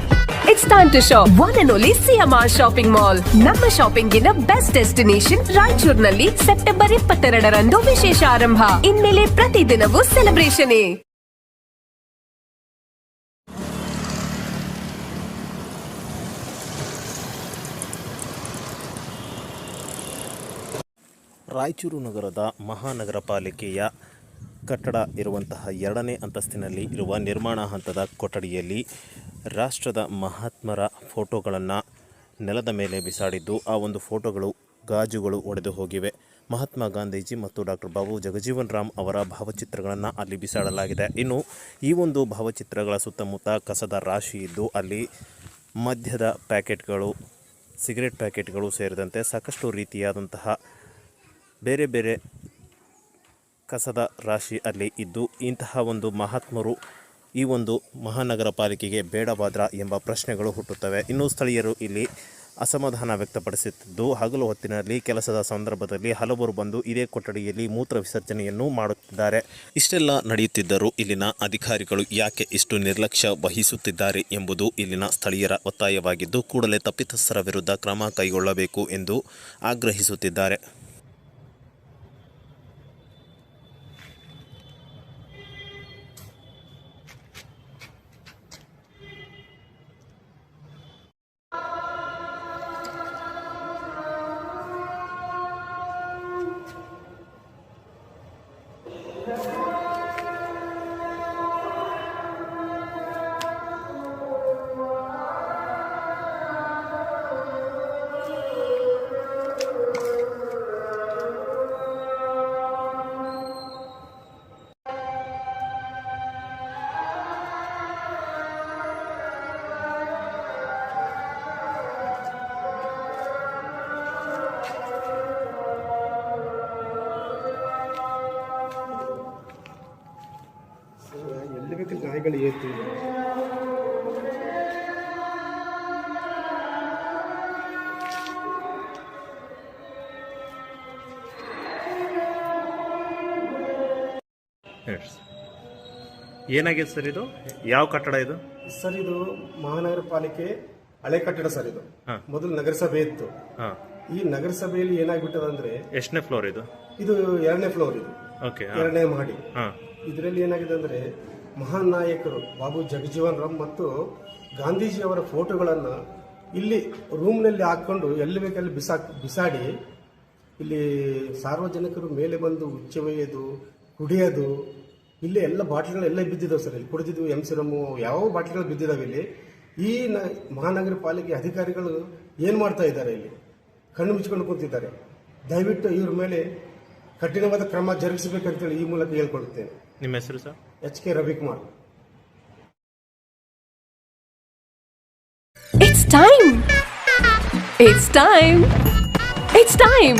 It's time to shop One and only CMR shopping mall ನಮ್ಮ ಶಾಪಿಂಗಿನ ಬೆಸ್ಟ್ ಡೆಸ್ಟಿನೇಷನ್ ರಾಯಚೂರಿನಲ್ಲಿ ಸೆಪ್ಟೆಂಬರ್ ಇಪ್ಪತ್ತೆರಡರಂದು ವಿಶೇಷ ಆರಂಭ. ಇನ್ಮೇಲೆ ಪ್ರತಿದಿನವೂ ಸೆಲೆಬ್ರೇಷನ್ ರಾಯಚೂರು ನಗರದ ಮಹಾನಗರ ಪಾಲಿಕೆಯ ಕಟ್ಟಡ ಇರುವಂತಹ ಎರಡನೇ ಅಂತಸ್ತಿನಲ್ಲಿ ಇರುವ ನಿರ್ಮಾಣ ಹಂತದ ಕೊಠಡಿಯಲ್ಲಿ ರಾಷ್ಟ್ರದ ಮಹಾತ್ಮರ ಫೋಟೋಗಳನ್ನು ನೆಲದ ಮೇಲೆ ಬಿಸಾಡಿದ್ದು, ಆ ಒಂದು ಫೋಟೋಗಳು ಗಾಜುಗಳು ಒಡೆದು ಹೋಗಿವೆ. ಮಹಾತ್ಮ ಗಾಂಧೀಜಿ ಮತ್ತು ಡಾಕ್ಟರ್ ಬಾಬು ಜಗಜೀವನ್ ರಾಮ್ ಅವರ ಭಾವಚಿತ್ರಗಳನ್ನು ಅಲ್ಲಿ ಬಿಸಾಡಲಾಗಿದೆ. ಇನ್ನು ಈ ಒಂದು ಭಾವಚಿತ್ರಗಳ ಸುತ್ತಮುತ್ತ ಕಸದ ರಾಶಿ ಇದ್ದು, ಅಲ್ಲಿ ಮದ್ಯದ ಪ್ಯಾಕೆಟ್ಗಳು, ಸಿಗರೆಟ್ ಪ್ಯಾಕೆಟ್ಗಳು ಸೇರಿದಂತೆ ಸಾಕಷ್ಟು ರೀತಿಯಾದಂತಹ ಬೇರೆ ಬೇರೆ ಕಸದ ರಾಶಿ ಅಲ್ಲಿ ಇದ್ದು, ಇಂತಹ ಒಂದು ಮಹಾತ್ಮರು ಈ ಒಂದು ಮಹಾನಗರ ಪಾಲಿಕೆಗೆ ಬೇಡವಾದ್ರ ಎಂಬ ಪ್ರಶ್ನೆಗಳು ಹುಟ್ಟುತ್ತವೆ. ಇನ್ನು ಸ್ಥಳೀಯರು ಇಲ್ಲಿ ಅಸಮಾಧಾನ ವ್ಯಕ್ತಪಡಿಸುತ್ತಿದ್ದು ಹಗಲು ಹೊತ್ತಿನಲ್ಲಿ ಕೆಲಸದ ಸಂದರ್ಭದಲ್ಲಿ ಹಲವರು ಬಂದು ಇದೇ ಕೊಠಡಿಯಲ್ಲಿ ಮೂತ್ರ ವಿಸರ್ಜನೆಯನ್ನು ಮಾಡುತ್ತಿದ್ದಾರೆ. ಇಷ್ಟೆಲ್ಲ ನಡೆಯುತ್ತಿದ್ದರೂ ಇಲ್ಲಿನ ಅಧಿಕಾರಿಗಳು ಯಾಕೆ ಇಷ್ಟು ನಿರ್ಲಕ್ಷ್ಯ ವಹಿಸುತ್ತಿದ್ದಾರೆ ಎಂಬುದು ಇಲ್ಲಿನ ಸ್ಥಳೀಯರ ಒತ್ತಾಯವಾಗಿದ್ದು, ಕೂಡಲೇ ತಪ್ಪಿತಸ್ಥರ ವಿರುದ್ಧ ಕ್ರಮ ಕೈಗೊಳ್ಳಬೇಕು ಎಂದು ಆಗ್ರಹಿಸುತ್ತಿದ್ದಾರೆ. ಏನಾಗಿದೆ ಸರ್ ಇದು? ಯಾವ ಕಟ್ಟಡ ಇದು? ಸರ್ ಇದು ಮಹಾನಗರ ಪಾಲಿಕೆ ಹಳೆ ಕಟ್ಟಡ ಸರ್ ಇದು. ಹಾ. ಮೊದಲು ನಗರಸಭೆ ಇತ್ತು. ಹಾಂ. ಈ ನಗರಸಭೆಯಲ್ಲಿ ಏನಾಗ್ಬಿಟ್ಟದ ಅಂದ್ರೆ ಎಷ್ಟನೇ ಫ್ಲೋರ್ ಇದು? ಇದು ಎರಡನೇ ಫ್ಲೋರ್ ಇದು. ಓಕೆ ಎರಡನೇ ಮಹಡಿ. ಹಾಂ. ಇದರಲ್ಲಿ ಏನಾಗಿದೆ ಅಂದ್ರೆ ಮಹಾನ್ ನಾಯಕರು ಬಾಬು ಜಗಜೀವನ್ ರಾಮ್ ಮತ್ತು ಗಾಂಧೀಜಿ ಅವರ ಫೋಟೋಗಳನ್ನ ಇಲ್ಲಿ ರೂಮ್ನಲ್ಲಿ ಹಾಕೊಂಡು ಎಲ್ಲಿ ಬೇಕಲ್ಲಿ ಬಿಸಾಕ್ ಬಿಸಾಡಿ ಇಲ್ಲಿ ಸಾರ್ವಜನಿಕರು ಮೇಲೆ ಬಂದು ಉಚ್ಚವೆಯೋದು ಕುಡಿಯೋದು ಇಲ್ಲಿ ಎಲ್ಲ ಬಾಟ್ಲ್ಗಳೆಲ್ಲ ಎಲ್ಲ ಬಿದ್ದಿದ್ದಾವೆ ಸರ್. ಇಲ್ಲಿ ಕುಡಿದಿದ್ವು ಎಂ ಸಿರಮು ಯಾವ ಬಾಟ್ಲಿಗಳು ಬಿದ್ದಿದ್ದಾವೆ ಇಲ್ಲಿ. ಈ ನ ಮಹಾನಗರ ಪಾಲಿಕೆ ಅಧಿಕಾರಿಗಳು ಏನು ಮಾಡ್ತಾ ಇದ್ದಾರೆ ಇಲ್ಲಿ? ಕಣ್ಣು ಮುಚ್ಕೊಂಡು ಕೂತಿದ್ದಾರೆ. ದಯವಿಟ್ಟು ಇವ್ರ ಮೇಲೆ ಕಠಿಣವಾದ ಕ್ರಮ ಜರುಗಿಸಬೇಕಂತೇಳಿ ಈ ಮೂಲಕ ಹೇಳ್ಕೊಡುತ್ತೇನೆ. ನಿಮ್ಮ ಹೆಸರು sir? H K Ravikumar. It's time. It's time. It's time.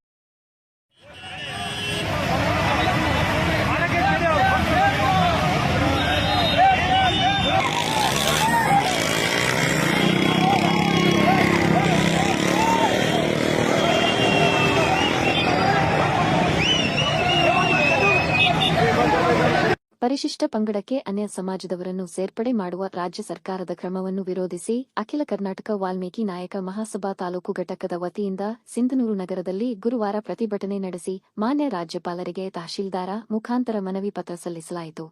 ಪರಿಶಿಷ್ಟ ಪಂಗಡಕ್ಕೆ ಅನ್ಯ ಸಮಾಜದವರನ್ನು ಸೇರ್ಪಡೆ ಮಾಡುವ ರಾಜ್ಯ ಸರ್ಕಾರದ ಕ್ರಮವನ್ನು ವಿರೋಧಿಸಿ ಅಖಿಲ ಕರ್ನಾಟಕ ವಾಲ್ಮೀಕಿ ನಾಯಕ ಮಹಾಸಭಾ ತಾಲೂಕು ಘಟಕದ ವತಿಯಿಂದ ಸಿಂಧನೂರು ನಗರದಲ್ಲಿ ಗುರುವಾರ ಪ್ರತಿಭಟನೆ ನಡೆಸಿ ಮಾನ್ಯ ರಾಜ್ಯಪಾಲರಿಗೆ ತಹಶೀಲ್ದಾರ ಮುಖಾಂತರ ಮನವಿ ಪತ್ರ ಸಲ್ಲಿಸಲಾಯಿತು.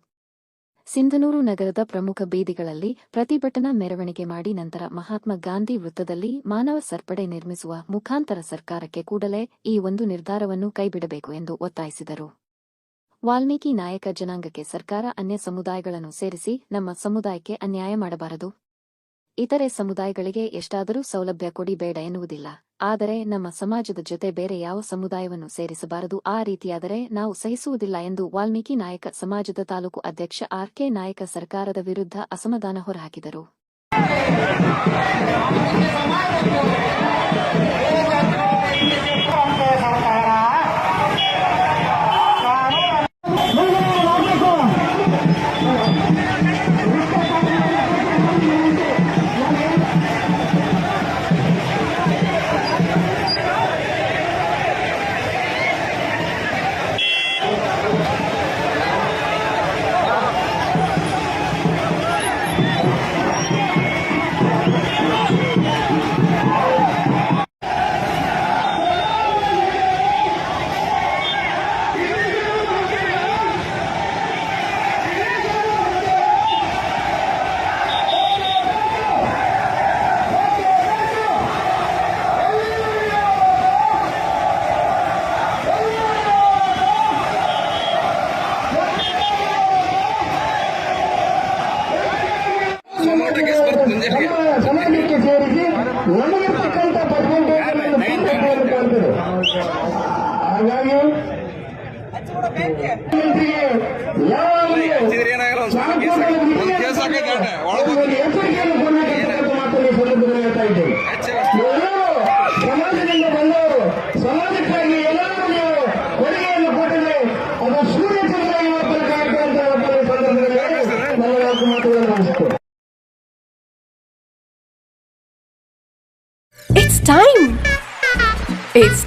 ಸಿಂಧನೂರು ನಗರದ ಪ್ರಮುಖ ಬೀದಿಗಳಲ್ಲಿ ಪ್ರತಿಭಟನಾ ಮೆರವಣಿಗೆ ಮಾಡಿ ನಂತರ ಮಹಾತ್ಮ ಗಾಂಧಿ ವೃತ್ತದಲ್ಲಿ ಮಾನವ ಸರ್ಪಡೆ ನಿರ್ಮಿಸುವ ಮುಖಾಂತರ ಸರ್ಕಾರಕ್ಕೆ ಕೂಡಲೇ ಈ ಒಂದು ನಿರ್ಧಾರವನ್ನು ಕೈಬಿಡಬೇಕು ಎಂದು ಒತ್ತಾಯಿಸಿದರು. ವಾಲ್ಮೀಕಿ ನಾಯಕ ಜನಾಂಗಕ್ಕೆ ಸರ್ಕಾರ, ಅನ್ಯ ಸಮುದಾಯಗಳನ್ನು ಸೇರಿಸಿ ನಮ್ಮ ಸಮುದಾಯಕ್ಕೆ ಅನ್ಯಾಯ ಮಾಡಬಾರದು. ಇತರೆ ಸಮುದಾಯಗಳಿಗೆ ಎಷ್ಟಾದರೂ ಸೌಲಭ್ಯ ಕೊಡಿ ಬೇಡ ಎನ್ನುವುದಿಲ್ಲ. ಆದರೆ ನಮ್ಮ ಸಮಾಜದ ಜೊತೆ ಬೇರೆ ಯಾವ ಸಮುದಾಯವನ್ನು ಸೇರಿಸಬಾರದು? ಆ ರೀತಿಯಾದರೆ ನಾವು ಸಹಿಸುವುದಿಲ್ಲ ಎಂದು ವಾಲ್ಮೀಕಿ ನಾಯಕ, ಸಮಾಜದ ತಾಲೂಕು ಅಧ್ಯಕ್ಷ ಆರ್ಕೆ ನಾಯಕ ಸರ್ಕಾರದ ವಿರುದ್ಧ ಅಸಮಾಧಾನ ಹೊರಹಾಕಿದರು. ಸಮಾಜಕ್ಕೆ ಸೇರಿಸಿ ನಮಗಿರ್ತಕ್ಕಂಥ ಪರ್ಸೆಂಟೇಜ್ ಹಾಗಾಗಿ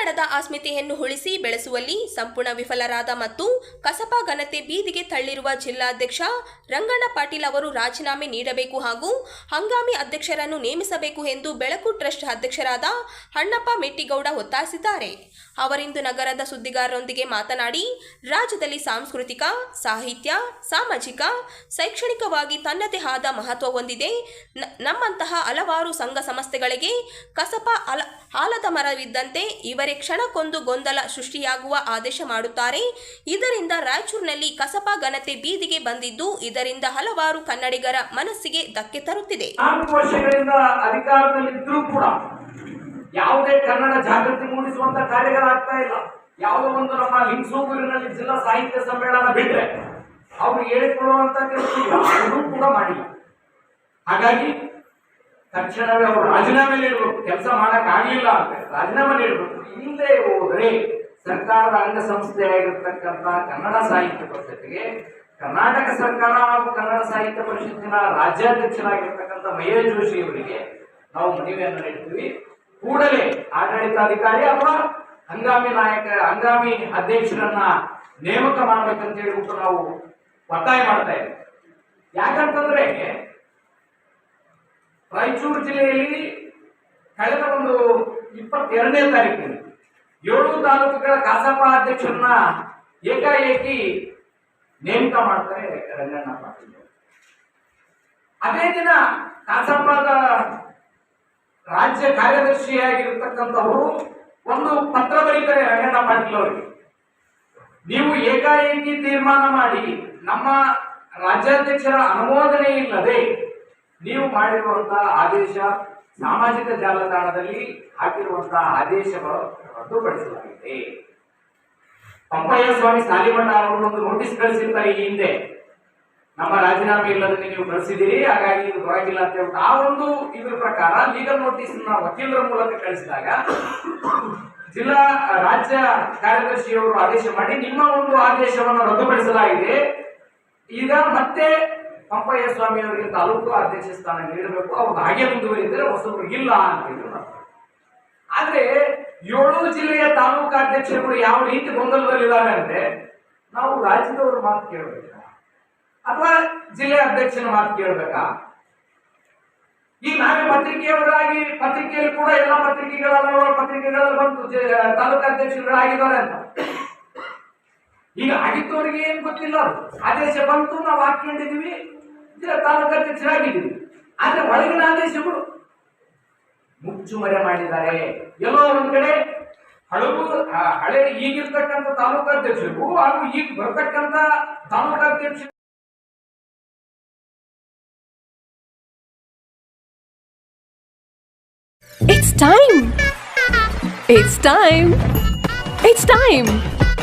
ಕನ್ನಡದ ಅಸ್ಮಿತೆಯನ್ನು ಉಳಿಸಿ ಬೆಳೆಸುವಲ್ಲಿ ಸಂಪೂರ್ಣ ವಿಫಲರಾದ ಮತ್ತು ಕಸಬಾ ಘನತೆ ಬೀದಿಗೆ ತಳ್ಳಿರುವ ಜಿಲ್ಲಾಧ್ಯಕ್ಷ ರಂಗಣ್ಣ ಪಾಟೀಲ್ ಅವರು ರಾಜೀನಾಮೆ ನೀಡಬೇಕು ಹಾಗೂ ಹಂಗಾಮಿ ಅಧ್ಯಕ್ಷರನ್ನು ನೇಮಿಸಬೇಕು ಎಂದು ಬೆಳಕು ಟ್ರಸ್ಟ್ ಅಧ್ಯಕ್ಷರಾದ ಅಣ್ಣಪ್ಪ ಮೆಟ್ಟಿಗೌಡ ಒತ್ತಾಯಿಸಿದ್ದಾರೆ. ಅವರಿಂದು ನಗರದ ಸುದ್ದಿಗಾರರೊಂದಿಗೆ ಮಾತನಾಡಿ, ರಾಜ್ಯದಲ್ಲಿ ಸಾಂಸ್ಕೃತಿಕ, ಸಾಹಿತ್ಯ, ಸಾಮಾಜಿಕ, ಶೈಕ್ಷಣಿಕವಾಗಿ ತನ್ನದೇ ಆದ ಮಹತ್ವ ಹೊಂದಿದೆ. ನಮ್ಮಂತಹ ಹಲವಾರು ಸಂಘ ಸಂಸ್ಥೆಗಳಿಗೆ ಕಸಪ ಆಲದ ಮರವಿದ್ದಂತೆ ಇವರೇ ಕ್ಷಣಕ್ಕೊಂದು ಗೊಂದಲ ಸೃಷ್ಟಿಯಾಗುವ ಆದೇಶ ಮಾಡುತ್ತಾರೆ. ಇದರಿಂದ ರಾಯಚೂರಿನಲ್ಲಿ ಕಸಪ ಘನತೆ ಬೀದಿಗೆ ಬಂದಿದ್ದು, ಇದರಿಂದ ಹಲವಾರು ಕನ್ನಡಿಗರ ಮನಸ್ಸಿಗೆ ಧಕ್ಕೆ ತರುತ್ತಿದೆ. ಯಾವುದೇ ಕನ್ನಡ ಜಾಗೃತಿ ಮೂಡಿಸುವಂತ ಕಾರ್ಯಗಳಾಗ್ತಾ ಇಲ್ಲ. ಯಾವುದೋ ಒಂದು ನಮ್ಮ ಲಿಂಗಸೂಗೂರಿನಲ್ಲಿ ಜಿಲ್ಲಾ ಸಾಹಿತ್ಯ ಸಮ್ಮೇಳನ ಬಿಟ್ರೆ ಅವ್ರು ಹೇಳಿಕೊಳ್ಳುವಂತ ಕೆಲಸ ಕೂಡ ಮಾಡಿಲ್ಲ. ಹಾಗಾಗಿ ತಕ್ಷಣವೇ ಅವರು ರಾಜೀನಾಮೆ ನೀಡಬೇಕು. ಕೆಲಸ ಮಾಡಕ್ ಆಗ್ಲಿಲ್ಲ ಅಂತ ರಾಜೀನಾಮೆ ನೀಡಬೇಕು. ಹಿಂದೆ ಹೋದರೆ ಸರ್ಕಾರದ ಅಂಗಸಂಸ್ಥೆ ಆಗಿರ್ತಕ್ಕಂಥ ಕನ್ನಡ ಸಾಹಿತ್ಯ ಪರಿಷತ್ತಿಗೆ, ಕರ್ನಾಟಕ ಸರ್ಕಾರ ಹಾಗೂ ಕನ್ನಡ ಸಾಹಿತ್ಯ ಪರಿಷತ್ತಿನ ರಾಜ್ಯಾಧ್ಯಕ್ಷರಾಗಿರ್ತಕ್ಕಂಥ ಮಹೇಶ್ ಜೋಶಿ ಅವರಿಗೆ ನಾವು ಮನವಿಯನ್ನು ನೀಡ್ತೀವಿ. ಕೂಡಲೇ ಆಡಳಿತಾಧಿಕಾರಿ ಅಥವಾ ಹಂಗಾಮಿ ನಾಯಕ, ಹಂಗಾಮಿ ಅಧ್ಯಕ್ಷರನ್ನ ನೇಮಕ ಮಾಡ್ಬೇಕಂತ ಹೇಳಿಬಿಟ್ಟು ನಾವು ಒತ್ತಾಯ ಮಾಡ್ತಾ ಇದ್ದೀವಿ. ಯಾಕಂತಂದ್ರೆ ರಾಯಚೂರು ಜಿಲ್ಲೆಯಲ್ಲಿ ಕಳೆದ ಒಂದು ಇಪ್ಪತ್ತೆರಡನೇ ತಾರೀಕಿನ ಏಳು ತಾಲೂಕುಗಳ ಕಸಾಪ ಅಧ್ಯಕ್ಷರನ್ನ ಏಕಾಏಕಿ ನೇಮಕ ಮಾಡ್ತಾರೆ ರಂಗಣ್ಣ ಪಾಟೀಲ್ ಅದೇ ದಿನ ಕಸಾಪದ ರಾಜ್ಯ ಕಾರ್ಯದರ್ಶಿಯಾಗಿರ್ತಕ್ಕಂಥವರು ಒಂದು ಪತ್ರ ಬರೀತಾರೆ ರಂಗಣ್ಣ ಪಾಟೀಲ್ ಅವರಿಗೆ. ನೀವು ಏಕಾಏಕಿ ತೀರ್ಮಾನ ಮಾಡಿ ನಮ್ಮ ರಾಜ್ಯಾಧ್ಯಕ್ಷರ ಅನುಮೋದನೆ ಇಲ್ಲದೆ ನೀವು ಮಾಡಿರುವಂತಹ ಆದೇಶ ಸಾಮಾಜಿಕ ಜಾಲತಾಣದಲ್ಲಿ ಹಾಕಿರುವಂತಹ ಆದೇಶಗಳು ರದ್ದುಪಡಿಸಲಾಗಿದೆ. ಪಂಪಯ್ಯ ಸ್ವಾಮಿ ಸಾಲಿಮಠ ಅವರು ಒಂದು ನೋಟಿಸ್ ಕಳಿಸಿರ್ತಾರೆ ಈ ಹಿಂದೆ. ನಮ್ಮ ರಾಜೀನಾಮೆ ಇಲ್ಲದಕ್ಕೆ ನೀವು ಕಳಿಸಿದಿರಿ ಹಾಗಾಗಿ ಇದು ಬರಂಗಿಲ್ಲ ಅಂತ ಹೇಳ್ಬಿಟ್ಟು ಆ ಒಂದು ಇದ್ರ ಪ್ರಕಾರ ಲೀಗಲ್ ನೋಟಿಸ್ ವಕೀಲರ ಮೂಲಕ ಕಳಿಸಿದಾಗ ಜಿಲ್ಲಾ ರಾಜ್ಯ ಕಾರ್ಯದರ್ಶಿಯವರು ಆದೇಶ ಮಾಡಿ ನಿಮ್ಮ ಒಂದು ಆದೇಶವನ್ನು ರದ್ದುಪಡಿಸಲಾಗಿದೆ. ಈಗ ಮತ್ತೆ ಪಂಪಯ್ಯ ಸ್ವಾಮಿ ಅವರಿಗೆ ತಾಲೂಕು ಅಧ್ಯಕ್ಷ ಸ್ಥಾನ ನೀಡಬೇಕು. ಅವ್ರು ಹಾಗೆ ಮುಂದುವರಿದರೆ ಹೊಸಬ್ರು ಇಲ್ಲ ಅಂತ ಹೇಳಿದ್ರು. ಆದ್ರೆ ಏಳು ಜಿಲ್ಲೆಯ ತಾಲೂಕು ಅಧ್ಯಕ್ಷರುಗಳು ಯಾವ ರೀತಿ ಗೊಂದಲದಲ್ಲಿದ್ದಾರೆ ಅಂದ್ರೆ ನಾವು ರಾಜ್ಯದವ್ರ ಮಾತು ಕೇಳಬೇಕಾ? ಅಥವಾ ಜಿಲ್ಲೆ ಅಧ್ಯಕ್ಷನ ಮಾತು ಕೇಳಬೇಕಾ? ಈಗ ನಾವೇ ಪತ್ರಿಕೆಯವರಾಗಿ, ಪತ್ರಿಕೆಯಲ್ಲಿ ಕೂಡ ಎಲ್ಲ ಪತ್ರಿಕೆಗಳ ಪತ್ರಿಕೆಗಳಲ್ಲಿ ಬಂತು ತಾಲೂಕು ಅಧ್ಯಕ್ಷರುಗಳಾಗಿದ್ದಾರೆ ಅಂತ. ಈಗ ಆಗಿದ್ದವರಿಗೆ ಏನ್ ಗೊತ್ತಿಲ್ಲ. ಆದೇಶ ಬಂತು, ನಾವು ಹಾಕೊಂಡಿದೀವಿ ತಾಲೂಕು ಅಧ್ಯಕ್ಷರಾಗಿದ್ದೀವಿ ಆದ್ರೆ ಒಳಗಿನ ಆದೇಶಗಳು ಮುಚ್ಚುಮರೆ ಮಾಡಿದ್ದಾರೆ ಎಲ್ಲೋ ಒಂದ್ ಕಡೆ ಹಳಗು ಹಳೆ ಈಗಿರ್ತಕ್ಕಂಥ ತಾಲೂಕು ಅಧ್ಯಕ್ಷರು ಹಾಗೂ ಈಗ ಬರ್ತಕ್ಕಂಥ ತಾಲೂಕು ಅಧ್ಯಕ್ಷ It's time. It's time. It's time.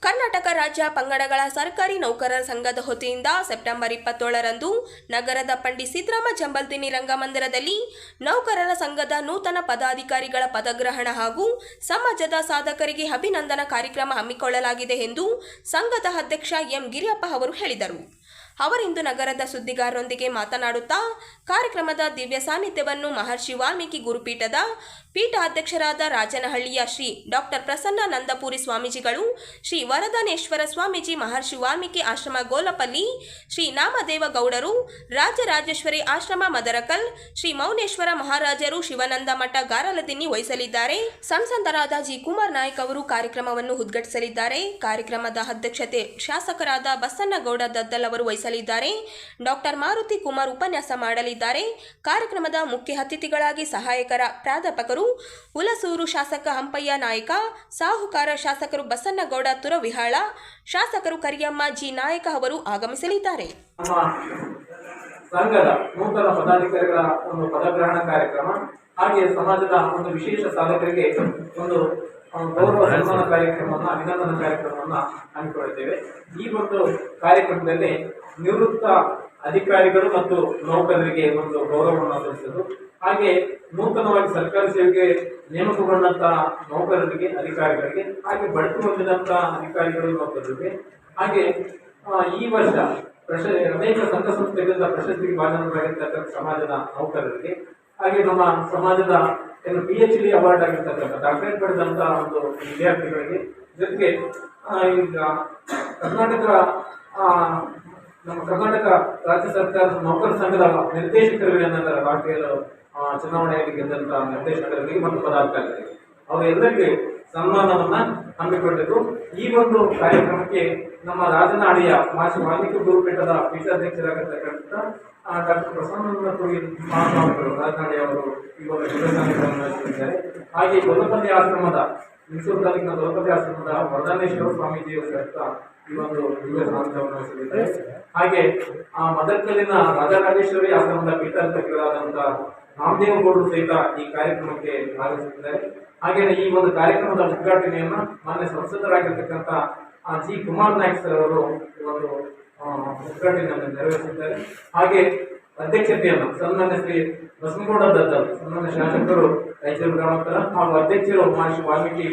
Karnataka ರಾಜ್ಯ ಪಂಗಡಗಳ ಸರ್ಕಾರಿ ನೌಕರರ ಸಂಘದ ವತಿಯಿಂದ ಸೆಪ್ಟೆಂಬರ್ ಇಪ್ಪತ್ತೇಳರಂದು ನಗರದ ಪಂಡಿತ್ ಸಿದ್ದರಾಮ ಜಂಬಲ್ದಿನಿ ರಂಗಮಂದಿರದಲ್ಲಿ ನೌಕರರ ಸಂಘದ ನೂತನ ಪದಾಧಿಕಾರಿಗಳ ಪದಗ್ರಹಣ ಹಾಗೂ ಸಮಾಜದ ಸಾಧಕರಿಗೆ ಅಭಿನಂದನಾ ಕಾರ್ಯಕ್ರಮ ಹಮ್ಮಿಕೊಳ್ಳಲಾಗಿದೆ ಎಂದು ಸಂಘದ ಅಧ್ಯಕ್ಷ ಎಂ ಗಿರಿಯಪ್ಪ ಅವರು ಹೇಳಿದರು. ಅವರಿಂದು ನಗರದ ಸುದ್ದಿಗಾರರೊಂದಿಗೆ ಮಾತನಾಡುತ್ತಾ ಕಾರ್ಯಕ್ರಮದ ದಿವ್ಯ ಸಾನ್ನಿಧ್ಯವನ್ನು ಮಹರ್ಷಿ ವಾಲ್ಮೀಕಿ ಗುರುಪೀಠದ ಪೀಠ ಅಧ್ಯಕ್ಷರಾದ ರಾಜನಹಳ್ಳಿಯ ಶ್ರೀ ಡಾಕ್ಟರ್ ಪ್ರಸನ್ನ ನಂದಪುರಿ ಸ್ವಾಮೀಜಿಗಳು, ಶ್ರೀ ವರದಾನೇಶ್ವರ ಸ್ವಾಮೀಜಿ ಮಹರ್ಷಿ ವಾಲ್ಮೀಕಿ ಆಶ್ರಮ ಗೋಲಪಲ್ಲಿ, ಶ್ರೀ ನಾಮದೇವ ಗೌಡರು ರಾಜರಾಜೇಶ್ವರಿ ಆಶ್ರಮ ಮದರಕಲ್, ಶ್ರೀ ಮೌನೇಶ್ವರ ಮಹಾರಾಜರು ಶಿವನಂದ ಮಠ ಗಾರಲದಿನ್ನಿ ವಹಿಸಲಿದ್ದಾರೆ. ಸಂಸದರಾದ ಜಿ. ಕುಮಾರ್ ನಾಯಕ್ ಅವರು ಕಾರ್ಯಕ್ರಮವನ್ನು ಉದ್ಘಾಟಿಸಲಿದ್ದಾರೆ. ಕಾರ್ಯಕ್ರಮದ ಅಧ್ಯಕ್ಷತೆ ಶಾಸಕರಾದ ಬಸನ್ನಗೌಡ ದದ್ದಲ್ ಅವರು ವಹಿಸಲಿದ್ದಾರೆ. ಡಾಕ್ಟರ್ ಮಾರುತಿ ಕುಮಾರ್ ಉಪನ್ಯಾಸ ಮಾಡಲಿದ್ದಾರೆ. ಕಾರ್ಯಕ್ರಮದ ಮುಖ್ಯ ಅತಿಥಿಗಳಾಗಿ ಸಹಾಯಕರ ಪ್ರಾಧ್ಯಾಪಕರು ಹುಲಸೂರು ಶಾಸಕ ಹಂಪಯ್ಯ ನಾಯಕ, ಸಾಹುಕಾರ ಶಾಸಕರು ಬಸನ್ನಗೌಡ ತುರವಿಹಾಳ ಶಾಸಕರು ಕರಿಯಮ್ಮ ಜಿ ನಾಯಕ ಅವರು ಆಗಮಿಸಲಿದ್ದಾರೆ. ಸಂಘದ ನೂತನ ಪದಾಧಿಕಾರಿಗಳ ಒಂದು ಪದಗ್ರಹಣ ಕಾರ್ಯಕ್ರಮ ಹಾಗೆ ಸಮಾಜದ ಒಂದು ವಿಶೇಷ ಸಾಧಕರಿಗೆ ಒಂದು ಗೌರವ ಸನ್ಮಾನ ಕಾರ್ಯಕ್ರಮವನ್ನು ಕಾರ್ಯಕ್ರಮವನ್ನು ಹಮ್ಮಿಕೊಳ್ಳುತ್ತೇವೆ ಈ ಒಂದು ಕಾರ್ಯಕ್ರಮದಲ್ಲಿ ನಿವೃತ್ತ ಅಧಿಕಾರಿಗಳು ಮತ್ತು ನೌಕರರಿಗೆ ಒಂದು ಗೌರವವನ್ನು ಸಲ್ಲಿಸುವುದು ಹಾಗೆ ನೂತನವಾಗಿ ಸರ್ಕಾರಿ ಸೇವೆಗೆ ನೇಮಕಗೊಂಡಂತಹ ನೌಕರರಿಗೆ, ಅಧಿಕಾರಿಗಳಿಗೆ, ಹಾಗೆ ಬಡ್ತಿ ಹೊಂದಿದಂತಹ ಅಧಿಕಾರಿಗಳು, ನೌಕರರಿಗೆ, ಹಾಗೆ ಈ ವರ್ಷ ಪ್ರಶ ಅನೇಕ ಸಂಘ ಸಂಸ್ಥೆಗಳಿಂದ ಪ್ರಶಸ್ತಿಗೆ ಭಾಜನರಾಗಿರ್ತಕ್ಕಂಥ ಸಮಾಜದ ನೌಕರರಿಗೆ, ಹಾಗೆ ನಮ್ಮ ಸಮಾಜದ ಏನು ಪಿ ಎಚ್ ಡಿ ಅವಾರ್ಡ್ ಆಗಿರ್ತಕ್ಕಂಥ ಡಾಕ್ಟರೇಟ್ ಪಡೆದಂತಹ ಒಂದು ವಿದ್ಯಾರ್ಥಿಗಳಿಗೆ ಜೊತೆಗೆ ಈಗ ಕರ್ನಾಟಕ ನಮ್ಮ ಕರ್ನಾಟಕ ರಾಜ್ಯ ಸರ್ಕಾರದ ನೌಕರ ಸಂಘದ ನಿರ್ದೇಶಕರು ಏನಂತಾರೆ ರಾಷ್ಟ್ರೀಯ ಚುನಾವಣೆಯಲ್ಲಿ ಗೆದ್ದಂತಹ ನಿರ್ದೇಶಕರಿಗೆ ಮತ್ತು ಪದಾಧಿಕಾರಿಗಳಿಗೆ ಅವರೆಲ್ಲರಿಗೆ ಸನ್ಮಾನವನ್ನ ಹಮ್ಮಿಕೊಂಡಿದ್ದು ಈ ಒಂದು ಕಾರ್ಯಕ್ರಮಕ್ಕೆ ನಮ್ಮ ರಾಜನಾಡಿಯ ಮಾಜಿ ವಾಲ್ಮೀಕಿ ಗುರುಪೀಠದ ಪೀಠಾಧ್ಯಕ್ಷರಾಗಿರ್ತಕ್ಕಂಥ ಡಾಕ್ಟರ್ ಪ್ರಸನ್ನ ಪುರಿ ಮಹಾಸ್ವಾಮಿಗಳು ರಾಜನಾಡಿ ಅವರು ದಿವ್ಯಸಾನ್ನಿಧ್ಯವನ್ನು ವಹಿಸಿದ್ದಾರೆ ಹಾಗೆ ಗೊಲ್ಲಪಲ್ಲಿ ಆಶ್ರಮದ, ಮೈಸೂರು ತಾಲೂಕಿನ ಗೊಲ್ಲಪಲ್ಲಿ ಆಶ್ರಮದ ವರದಾನೇಶ್ವರ ಸ್ವಾಮೀಜಿಯವರು ಸಹಿತ ಈ ಒಂದು ದಿವ್ಯ ಸಾನ್ನಿಧ್ಯವನ್ನು ವಹಿಸಲಿದ್ದಾರೆ ಹಾಗೆ ಆ ಮದಕಲ್ಲಿನ ರಾಜರಾಜೇಶ್ವರಿ ಆಶ್ರಮದ ಪೀಠಾಧ್ಯಕ್ಷರಾದಂತಹ ರಾಮದೇವಗೌಡರು ಸಹಿತ ಈ ಕಾರ್ಯಕ್ರಮಕ್ಕೆ ಭಾಗವಹಿಸಿದ್ದಾರೆ ಹಾಗೆಯೇ ಈ ಒಂದು ಕಾರ್ಯಕ್ರಮದ ಉದ್ಘಾಟನೆಯನ್ನು ಮಾನ್ಯ ಸಂಸದರಾಗಿರ್ತಕ್ಕಂಥ ಜಿ ಕುಮಾರ್ ನಾಯ್ಕ್ ಸರ್ ಅವರು ಒಂದು ಉದ್ಘಾಟನೆಯನ್ನು ನೆರವೇರಿಸಿದ್ದಾರೆ. ಹಾಗೆ ಅಧ್ಯಕ್ಷತೆಯನ್ನು ಸನ್ಮಾನ್ಯ ಶ್ರೀ ಬಸನಗೌಡ ದತ್ತ, ಸನ್ಮಾನ್ಯ ಶಾಸಕರು, ರಾಯಚೂರು ಗ್ರಾಮಾಂತರ ಹಾಗೂ ಅಧ್ಯಕ್ಷರು ಮಹರ್ಷಿ ವಾಲ್ಮೀಕಿ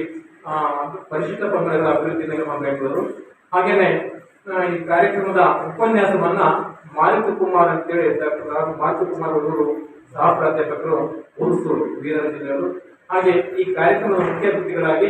ಪರಿಶಿಷ್ಟ ಪಂಗಡಗಳ ಅಭಿವೃದ್ಧಿ ನಿಗಮ ಬೆಂಗಳೂರು. ಹಾಗೇನೆ ಈ ಕಾರ್ಯಕ್ರಮದ ಉಪನ್ಯಾಸವನ್ನ ಮಾರುತಿ ಕುಮಾರ್ ಅಂತೇಳಿ ಡಾಕ್ಟರ್ ಮಾರುತಿ ಕುಮಾರ್ ಅವರು ಸಹ ಪ್ರಾಧ್ಯಾಪಕರು ಹುಣಸೂರು ಹಾಗೆ ಈ ಕಾರ್ಯಕ್ರಮದ ಮುಖ್ಯ ಅತಿಥಿಗಳಾಗಿ